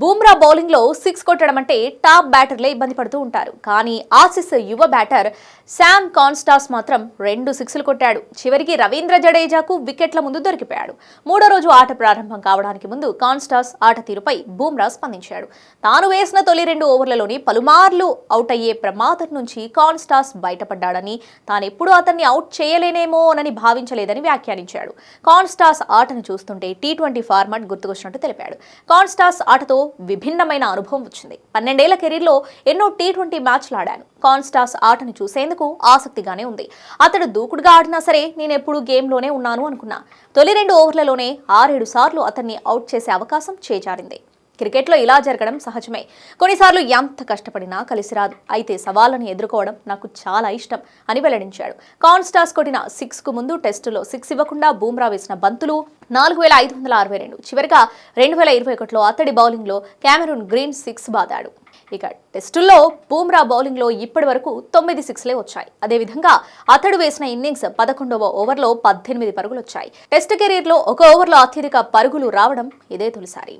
బూమ్రా బౌలింగ్లో సిక్స్ కొట్టడం అంటే టాప్ బ్యాటర్లే ఇబ్బంది పడుతూ ఉంటారు. కానీ ఆసిస్ యువ బ్యాటర్ శామ్ కాన్స్టాస్ మాత్రం రెండు సిక్స్లు కొట్టాడు. చివరికి రవీంద్ర జడేజాకు వికెట్ల ముందు దొరికిపోయాడు. మూడో రోజు ఆట ప్రారంభం కావడానికి ముందు కాన్స్టాస్ ఆట తీరుపై బూమ్రా స్పందించాడు. తాను వేసిన తొలి రెండు ఓవర్లలోని పలుమార్లు అవుట్ అయ్యే ప్రమాదం నుంచి కాన్స్టాస్ బయటపడ్డాడని తానెప్పుడూ అతన్ని అవుట్ చేయలేనేమోనని భావించలేదని వ్యాఖ్యానించాడు. కాన్స్టాస్ ఆటను చూస్తుంటే టీ ట్వంటీ ఫార్మాట్ గుర్తుకొచ్చినట్టు తెలిపాడు. కాన్స్టాస్ ఆటతో విభిన్నమైన అనుభవం వచ్చింది. పన్నెండేళ్ళ కెరీర్లో ఎన్నో టీ ట్వంటీ మ్యాచ్లు ఆడాను. కాన్స్టాస్ ఆటను చూసేందుకు ఆసక్తిగానే ఉంది. అతడు దూకుడుగా ఆడినా సరే నేను ఎప్పుడు గేమ్లోనే ఉన్నాను అనుకున్నా. తొలి రెండు ఓవర్లలోనే ఆరేడు సార్లు అతన్ని అవుట్ చేసే అవకాశం చేజారింది. క్రికెట్లో ఇలా జరగడం సహజమే. కొన్నిసార్లు ఎంత కష్టపడినా కలిసి రాదు. అయితే సవాళ్ళను ఎదుర్కోవడం నాకు చాలా ఇష్టం అని వెల్లడించాడు. కాన్స్టార్స్ కొట్టిన సిక్స్కు ముందు టెస్టులో సిక్స్ ఇవ్వకుండా బూమ్రా వేసిన బంతులు నాలుగు వేల ఐదు వందల అరవై రెండు. చివరిగా రెండు వేల ఇరవై ఒకటిలో అతడి బౌలింగ్లో కెమెరూన్ గ్రీన్ సిక్స్ బాదాడు. ఇక టెస్టుల్లో బూమ్రా బౌలింగ్లో ఇప్పటి వరకు తొమ్మిది సిక్స్లే వచ్చాయి. అదేవిధంగా అతడు వేసిన ఇన్నింగ్స్ పదకొండవ ఓవర్లో పద్దెనిమిది పరుగులు వచ్చాయి టెస్ట్ కెరీర్లో ఒక ఓవర్లో అత్యధిక పరుగులు రావడం ఇదే తొలిసారి.